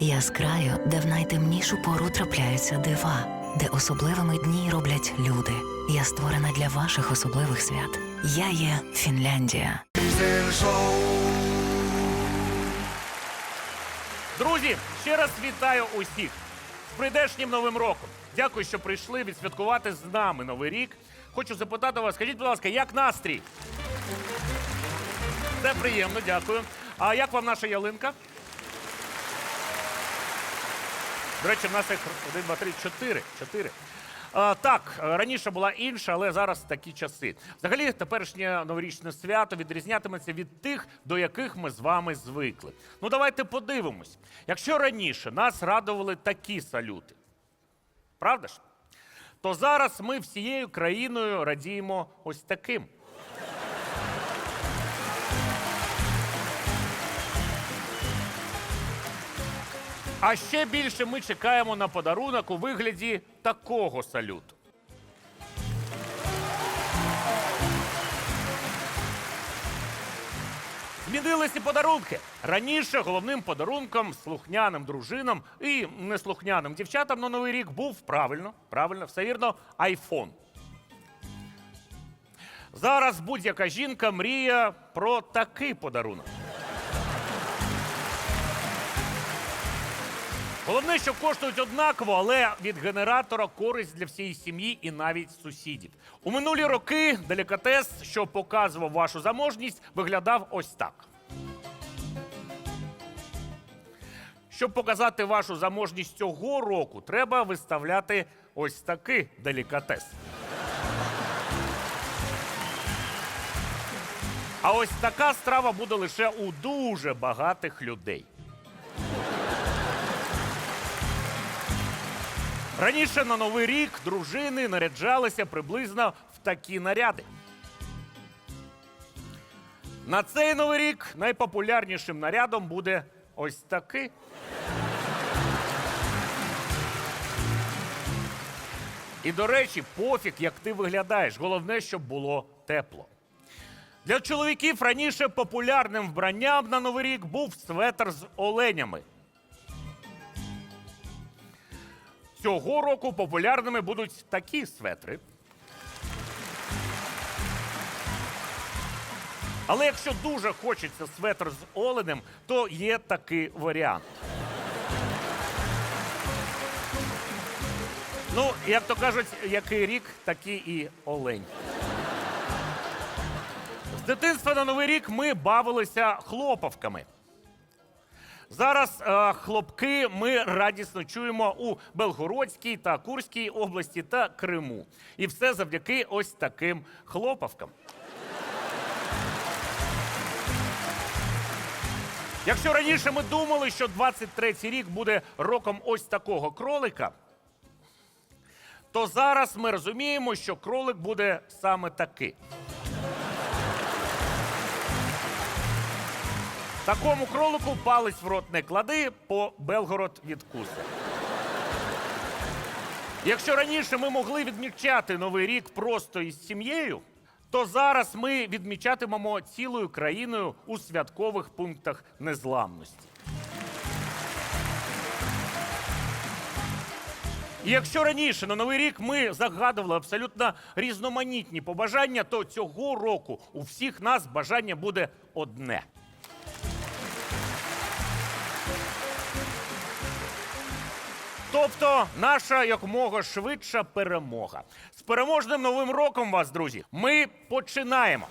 Я з де в найтемнішу пору трапляються дива, де особливими дні роблять люди. Я створена для ваших особливих свят. Я є Фінляндія. Друзі, ще раз вітаю усіх з прийдешнім новим роком. Дякую, що прийшли відсвяткувати з нами новий рік. Хочу запитати вас, скажіть, будь ласка, як настрій? Це приємно, дякую. А як вам наша ялинка? До речі, в нас їх один, два, три, чотири. Чотири. А, так, раніше була інша, але зараз такі часи. Взагалі, теперішнє новорічне свято відрізнятиметься від тих, до яких ми з вами звикли. Ну, давайте подивимось. Якщо раніше нас радували такі салюти, правда ж? То зараз ми всією країною радіємо ось таким. А ще більше ми чекаємо на подарунок у вигляді такого салюту. Змінилися подарунки. Раніше головним подарунком слухняним дружинам і неслухняним дівчатам на новий рік був правильно, правильно, все вірно, айфон. Зараз будь-яка жінка мріє про такий подарунок. Головне, що коштують однаково, але від генератора користь для всієї сім'ї і навіть сусідів. У минулі роки делікатес, що показував вашу заможність, виглядав ось так. Щоб показати вашу заможність цього року, треба виставляти ось такий делікатес. А ось така страва буде лише у дуже багатих людей. Раніше на новий рік дружини наряджалися приблизно в такі наряди. На цей новий рік найпопулярнішим нарядом буде ось такий. І, до речі, пофіг, як ти виглядаєш. Головне, щоб було тепло. Для чоловіків раніше популярним вбранням на новий рік був светр з оленями. Цього року популярними будуть такі светри. Але якщо дуже хочеться светр з оленем, то є такий варіант. Ну, як то кажуть, який рік, такий і олень. З дитинства на новий рік ми бавилися хлопавками. Зараз е, хлопки ми радісно чуємо у Белгородській та Курській області та Криму. І все завдяки ось таким хлопавкам. Якщо раніше ми думали, що 23-й рік буде роком ось такого кролика, то зараз ми розуміємо, що кролик буде саме такий. Такому кролику палець в рот не клади, по Белгород відкуси. Якщо раніше ми могли відмічати новий рік просто із сім'єю, то зараз ми відмічатимемо цілою країною у святкових пунктах незламності. І якщо раніше на новий рік ми загадували абсолютно різноманітні побажання, то цього року у всіх нас бажання буде одне. Тобто наша якомога швидша перемога. З переможним новим роком вас, друзі. Ми починаємо.